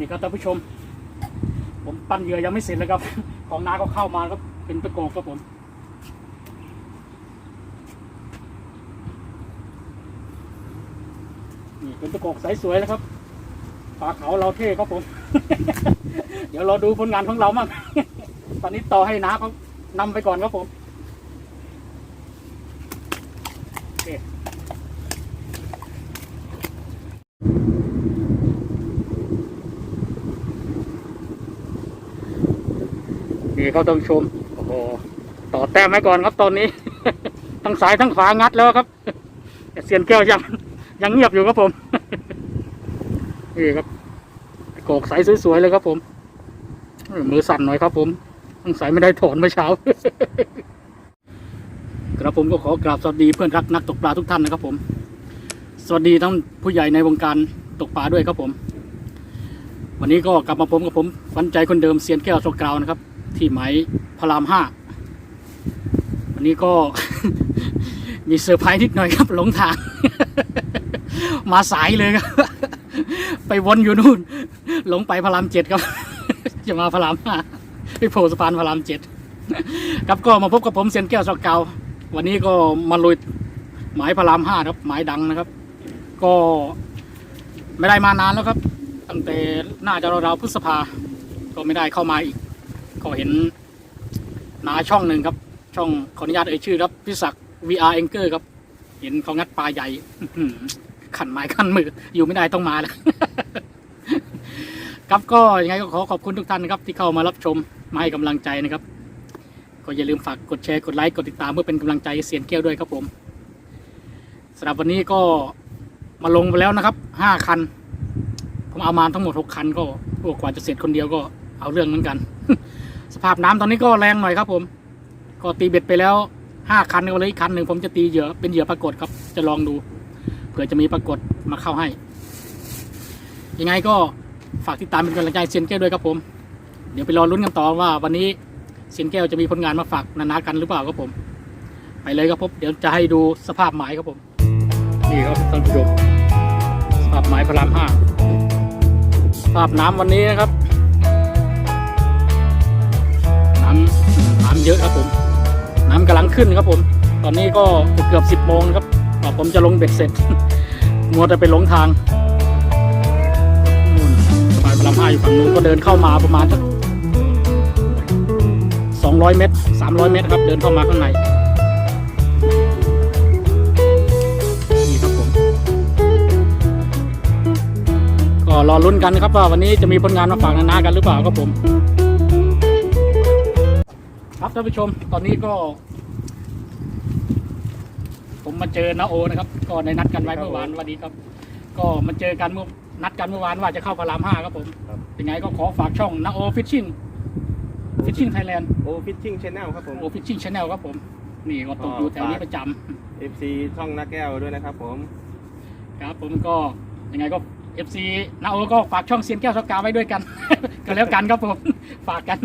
นี่ครับท่านผู้ชม ผมปั้นเหยื่อยังไม่เสร็จเลยครับ ของน้าก็เข้ามาครับเป็นตะโกกครับผมนี่เป็นตะโกกใสสวยแล้วครับปลาเขาเราเท่ครับผม เดี๋ยวเราดูผลงานของเรามั่งตอนนี้ต่อให้น้าเขานำไปก่อนครับผมโอเค นี่ครับท่านผู้ชมโอ้โหต่อแต้มไว้ก่อนครับตอนนี้ ทั้งซ้ายทั้งขวางัดแล้วครับเสียนแก้วยังยังเงียบอยู่ครับผมนี่ครับโกกใสสวยๆเลยครับผมมือสั่นหน่อยครับผมทั้งสายไม่ได้ถอนเมื่อเช้ากระผมก็ขอกราบสวัสดีเพื่อนรักนักตกปลาทุกท่านนะครับผม สวัสดีทั้งผู้ใหญ่ในวงการตกปลาด้วยครับผม วันนี้ก็กลับมาผมกับผมฝันใจคนเดิมเซียนแก้วโชกราวนะครับ ที่ไหมายพระรามห้าวันนี้ก็ มีเซอร์ไพรส์นิดหน่อยครับหลงทาง มาสายเลยครับ ไปวนอยู่นู่น หลงไปพระรามเจ็ดครับ จะมาพระรามห้าไปโผล่สะพานพระรามเจ็ดครับก็มาพบกับผมเซนแก้วสกาวันนี้ก็มาลุยหมายพระรามห้าครับ หมายดังนะครับ ก็ไม่ได้มานานแล้วครับ ตั้งแต่น่าจะราวๆพฤษภา ก็ไม่ได้เข้ามาอีก ก็เห็นนาช่องหนึ่งครับ ช่องขออนุญาตเอ่ยชื่อครับพิศักดิ์ VR Anchor ครับ เห็นเขางัดปลาใหญ่ขันไม้ขันมือ อยู่ไม่ได้ต้องมาแล้วครับก็ยังไงก็ขอขอบคุณทุกท่านนะครับ ที่เข้ามารับชมมาให้กำลังใจนะครับ ก็อย่าลืมฝากกดแชร์กดไลค์กดติดตามเพื่อเป็นกำลังใจเสียนแก้วด้วยครับผมสำหรับวันนี้ก็มาลงไปแล้วนะครับห้าคัน ผมเอามาทั้งหมดหกคันก็กว่าจะเสร็จคนเดียวก็เอาเรื่องเหมือนกัน สภาพน้ำตอนนี้ก็แรงหน่อยครับ ผม ก็ตีเบ็ดไปแล้วห้าคันก็เลยอีกคันหนึ่งผมจะตีเหยื่อเป็นเหยื่อปรากฏครับ จะลองดู เผื่อจะมีปรากฏมาเข้าให้ ยังไงก็ฝากติดตามเป็นกำลังใจเซียนแก้วด้วยครับผม เดี๋ยวไปรอลุ้นกันต่อว่า วันนี้เซียนแก้วจะมีผลงานมาฝากนานากันหรือเปล่าครับผม ไปเลยครับผมเดี๋ยวจะให้ดูสภาพหมายครับผม นี่ครับท่านผู้ชมสภาพหมายพระรามห้าสภาพน้ำวันนี้นะครับ น้ำเยอะครับผม น้ำกำลังขึ้นครับผม ตอนนี้ก็เกือบสิบโมงครับกว่าผมจะลงเบ็ดเสร็จมัวแต่ไปหลงทางนู่นสบายพระรามห้าอยู่ฝั่งนู้นก็เดินเข้ามาประมาณสักสองร้อยเมตรสามร้อยเมตรครับ เดินเข้ามาข้างในนี่ครับผม ก็รอลุ้นกันครับว่าวันนี้จะมีผลงานมาฝากนานากันหรือเปล่าครับผม ครับท่านผู้ชมตอนนี้ก็ ผมมาเจอนาโอนะครับ ก็ในนัดกันไว้เมื่อวานวันนี้ครับ ก็มาเจอกันเมื่อนัดกันเมื่อวานว่าจะเข้าพระรามห้าครับผมครับ ยังไงก็ขอฝากช่องนาโอฟิชชิ่งฟิชชิ่งไทยแลนด์โอฟิชชิ่งชแนลครับผม โอฟิชชิ่งชาแนลครับผม นี่ก็ตกอยู่แถวนี้ประจำ FC ช่องนักแก้วด้วยนะครับผม ครับผมก็ยังไงก็ FC นาโอก็ฝากช่องเซียนแก้วสกาไว้ด้วยกัน ก็แล้วกันครับผม ฝากกัน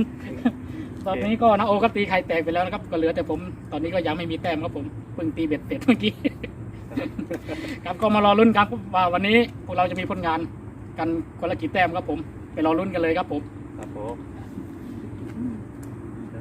ตอนนี้ก็นาโอก็ตีไข่แตกไปแล้วนะครับ ก็เหลือแต่ผมตอนนี้ก็ยังไม่มีแต้มครับผมเพิ่งตีเบ็ดเสร็จเมื่อกี้ ครับก็มารอลุ้นครับว่าวันนี้พวกเราจะมีผลงานกันคนละกี่แต้มครับผม ไปรอลุ้นกันเลยครับผม ครับผมจั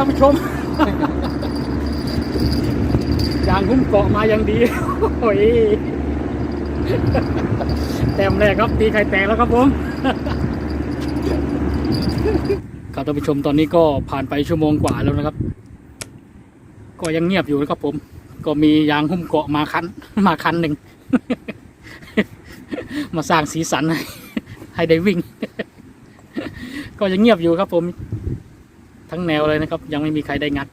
านผู้ชมยางหุ้มเกาะมาอย่างดี โอ้ยแต้มแรกครับตีไข่แตกแล้วครับผมครับท่านผู้ชมตอนนี้ก็ผ่านไปชั่วโมงกว่าแล้วนะครับ ก็ยังเงียบอยู่นะครับผม ก็มียางหุ้มเกาะมาคันมาคันหนึ่ง มาสร้างสีสันให้ให้ให้ได้วิ่ง ก็ยังเงียบอยู่ครับผม ทั้งแนวเลยนะครับ ยังไม่มีใครได้งัด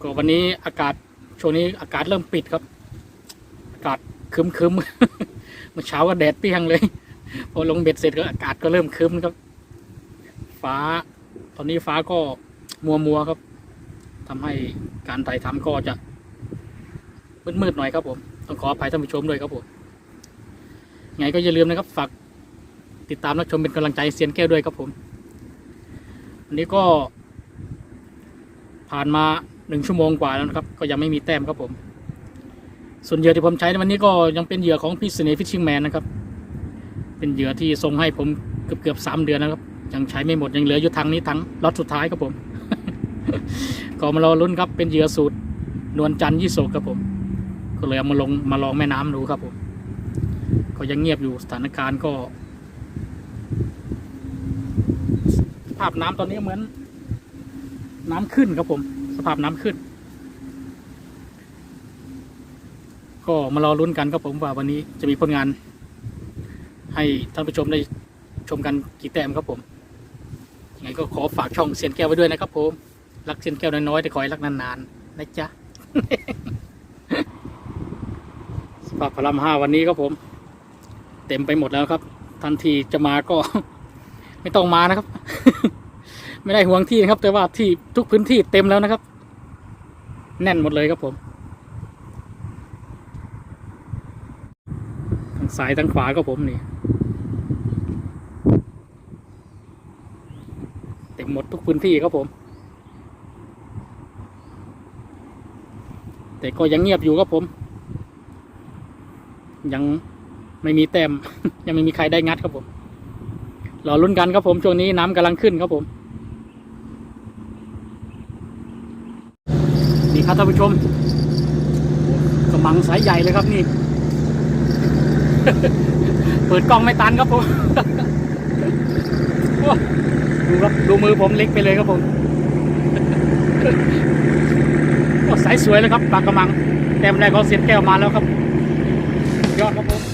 ก็วันนี้อากาศช่วงนี้อากาศเริ่มปิดครับ อากาศครึมคึมๆเมื่อเช้าก็แดดเปรี้ยงเลย พอลงเบ็ดเสร็จก็อากาศก็เริ่มครึมครับ ฟ้า ตอนนี้ฟ้าก็มัวมัวๆครับทำให้การถ่ายทำก็จะมืดๆหน่อยครับผม ต้องขออภัยท่านผู้ชมด้วยครับผมไงก็อย่าลืมนะครับฝากติดตามรับชมเป็นกำลังใจเซียนแก้วด้วยครับผม วันนี้ก็ผ่านมาหนึ่งชั่วโมงกว่าแล้วนะครับ ก็ยังไม่มีแต้มครับผม ส่วนเหยื่อที่ผมใช้ในวันนี้ก็ยังเป็นเหยื่อของพี่เสน่ห์ฟิชชิงแมนนะครับ เป็นเหยื่อที่ส่งให้ผมเกือบเกือบสามเดือนนะครับ ยังใช้ไม่หมดยังเหลืออยู่ทางนี้ทั้งล็อตสุดท้ายครับผม ก็มารอลุ้นครับเป็นเหยื่อสูตรนวลจันทร์ยี่โศกครับผม ก็เลยเอามาลงมาลองแม่น้ำดูครับผม ก็ยังเงียบอยู่สถานการณ์ก็ ภาพน้ำตอนนี้เหมือน น้ำขึ้นครับผม สภาพน้ำขึ้น ก็มารอลุ้นกันครับผมว่าวันนี้จะมีผลงาน ให้ท่านผู้ชมได้ชมกันกี่แต้มครับผมยังไงก็ขอฝากช่องเซียนแก้วไว้ด้วยนะครับผมรักเซียนแก้วน้อยๆแต่ขอให้รักนานๆนะจ๊ะสภาพพลัมห้าวันนี้ครับผม เต็มไปหมดแล้วครับ ทันทีจะมาก็ ไม่ต้องมานะครับ ไม่ได้ห่วงที่นะครับ แต่ว่าที่ทุกพื้นที่เต็มแล้วนะครับ แน่นหมดเลยครับผมทั้งซ้ายทั้งขวาก็ผมนี่เต็มหมดทุกพื้นที่ครับผม แต่ก็ยังเงียบอยู่ครับผม ยังไม่มีแต้มยังไม่มีใครได้งัดครับผม รอลุ้นกันครับผมช่วงนี้น้ำกำลังขึ้นครับผมนี่ครับท่านผู้ชมกระมังสายใหญ่เลยครับนี่ เปิดกล้องไม่ตันครับผมดูครับดูมือผมเล็กไปเลยครับผมสายสวยเลยครับปลากระมังแต้มแรกของเสียนแก้วมาแล้วครับยอดครับผม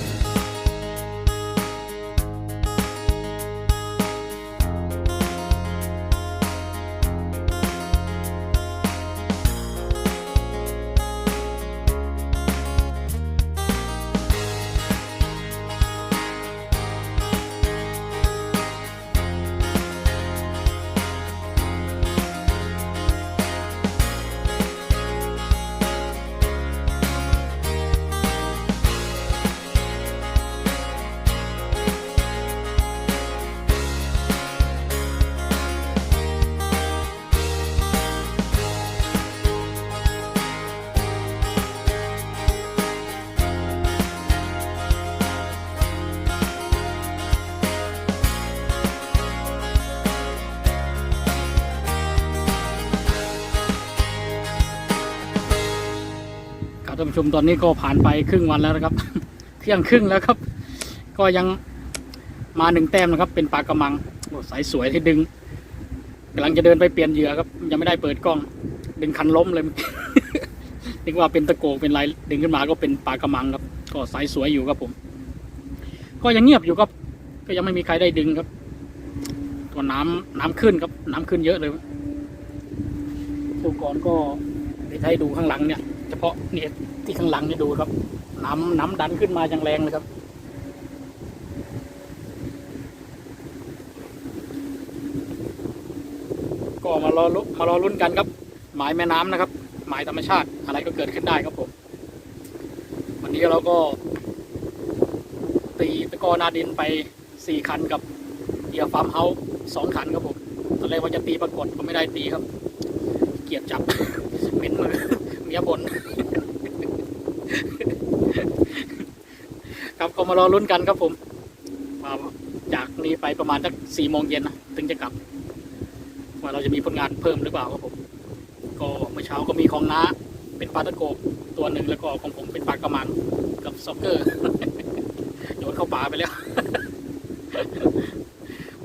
ผู้ชมตอนนี้ก็ผ่านไปครึ่งวันแล้วนะครับ เที่ยงครึ่งแล้วครับ ก็ยังมาหนึ่งแต้มนะครับ เป็นปลากระมังโอ้สายสวยที่ดึงกำลังจะเดินไปเปลี่ยนเหยื่อครับ ยังไม่ได้เปิดกล้อง ดึงคันล้มเลยนึกว่าเป็นตะโกเป็นไรดึงขึ้นมาก็เป็นปลากระมังครับ ก็สายสวยอยู่ครับผม ก็ยังเงียบอยู่ครับ ก็ยังไม่มีใครได้ดึงครับ ตัวน้ำน้ำขึ้นครับ น้ำขึ้นเยอะเลยตัวก่อนก็ไปให้ดูข้างหลังเนี่ย เฉพาะเนี่ย ที่ข้างหลังนี่ดูครับน้ำน้ำดันขึ้นมาอย่างแรงเลยครับก็มารอลุมารอลุ้นกันครับ หมายแม่น้ำนะครับ หมายธรรมชาติอะไรก็เกิดขึ้นได้ครับผมวันนี้เราก็ ตีตะกอนาดินไปสี่คันกับเดียฟาร์มเฮาส์สองคันครับผมตอนแรกว่าจะตีปรากฏก็ไม่ได้ตีครับ เกียดจับเป็นมือเมียบน ครับก็มารอลุ้นกันครับผมว่าจากนี้ไปประมาณสักสี่โมงเย็นนะถึงจะกลับ ว่าเราจะมีผลงานเพิ่มหรือเปล่าครับผม ก็เมื่อเช้าก็มีของน้าเป็นปลาตะโกบตัวหนึ่งแล้วก็ของผมเป็นปลากระมังกับซ็อกเกอร์โยนเข้าป่าไปแล้ว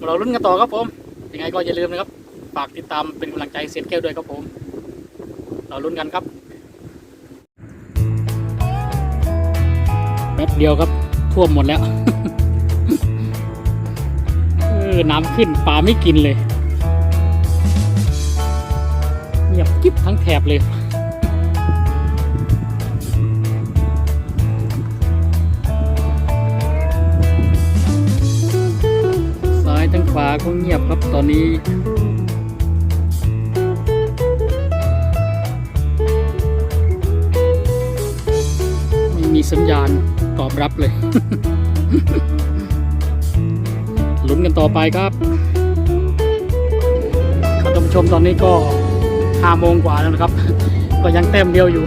เราลุ้นกันต่อครับผม ยังไงก็อย่าลืมนะครับ ฝากติดตามเป็นกำลังใจเสียนแก้วด้วยครับผม เราลุ้นกันครับ ป๊บเดียวครับท่วมหมดแล้วอน้ำขึ้นปลาไม่กินเลยเงียบกิ๊บทั้งแถบเลยซ้ายทั้งขวาก็เงียบครับตอนนี้ไม่มีสัญญาณ ตอบรับเลย ลุ้นกันต่อไปครับครับท่านผู้ชมตอนนี้ก็ห้าโมงกว่าแล้วนะครับ ก็ยังเต็มเดียวอยู่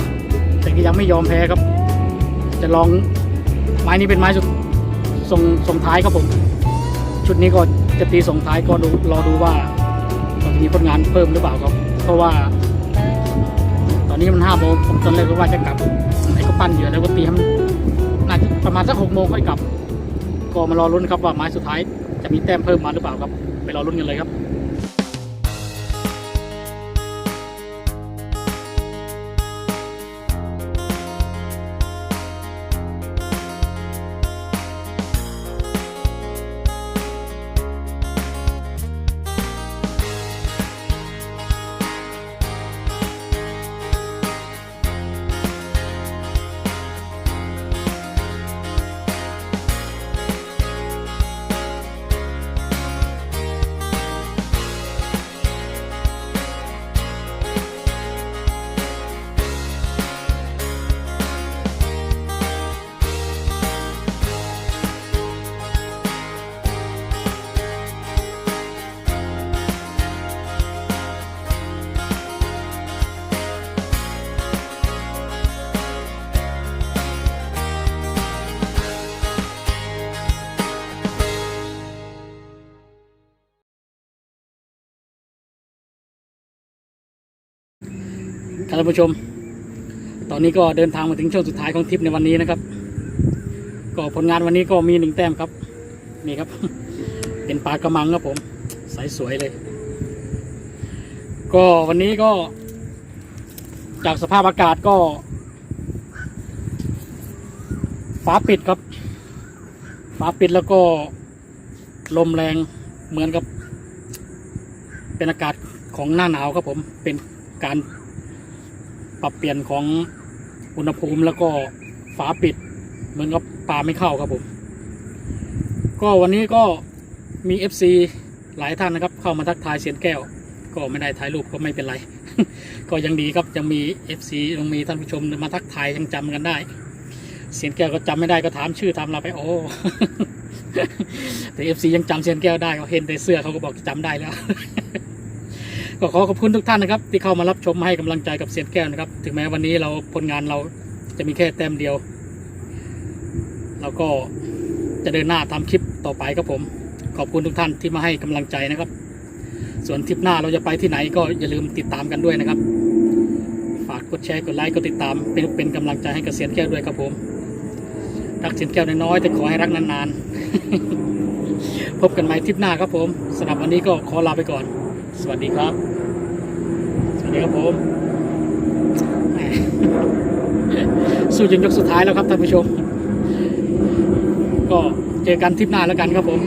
แต่ก็ยังไม่ยอมแพ้ครับ จะลองไม้นี้เป็นไม้สุดส่งส่งท้ายครับผม ชุดนี้ก็จะตีส่งท้ายก็ดูรอดูว่าจะมีผลงานเพิ่มหรือเปล่าครับ เพราะว่า ตอนนี้มันห้าโมงผมตอนแรกก็ว่าจะกลับไหนก็ปั้นเยื่แล้วก็ตีให้มัน น่าจะประมาณสักหกโมงค่อยกลับ ก็มารอรุ้นครับว่าไม้สุดท้ายจะมีแต้มเพิ่มมาหรือเปล่าครับ ไปรอรุ้นกันเลยครับ ท่านผู้ชม ตอนนี้ก็เดินทางมาถึงช่วงสุดท้ายของทริปในวันนี้นะครับ ก็ผลงานวันนี้ก็มีหนึ่งแต้มครับ นี่ครับ เป็นปลากระมังครับผมใสสวยเลย ก็วันนี้ก็ จากสภาพอากาศก็ ฟ้าปิดครับ ฟ้าปิดแล้วก็ลมแรงเหมือนกับ เป็นอากาศของหน้าหนาวครับผมเป็นการ ปรับเปลี่ยนของอุณหภูมิแล้วก็ฝาปิด เหมือนกับปลาไม่เข้าครับผม ก็วันนี้ก็มี FC หลายท่านนะครับ เข้ามาทักทายเสียนแก้ว ก็ไม่ได้ถ่ายรูปก็ไม่เป็นไร ก็ยังดีครับยังมี FC ยังมีท่านผู้ชมมาทักทายยังจำกันได้ เสียนแก้วก็จำไม่ได้ก็ถามชื่อทำเราไปโอ้แต่ FC ยังจำเสียนแก้วได้เขาเห็นแต่เสื้อเขาก็บอกจำได้แล้ว ก็ขอขอบคุณทุกท่านนะครับ ที่เข้ามารับชมมาให้กำลังใจกับเซียนแก้วนะครับ ถึงแม้วันนี้เราผลงานเราจะมีแค่แต้มเดียว เราก็จะเดินหน้าทำคลิปต่อไปครับผม ขอบคุณทุกท่านที่มาให้กำลังใจนะครับ ส่วนทริปหน้าเราจะไปที่ไหนก็อย่าลืมติดตามกันด้วยนะครับ ฝากกดแชร์กดไลค์กดติดตามเป็นเป็นกำลังใจให้กับเซียนแก้วด้วยครับผมรักเซียนแก้วน้อยๆแต่ขอให้รักนานๆพบกันใหม่ทริปหน้าครับผมสำหรับวันนี้ก็ขอลาไปก่อน สวัสดีครับ สวัสดีครับผมสู้จนยกสุดท้ายแล้วครับท่านผู้ชม ก็เจอกันทริปหน้าแล้วกันครับผม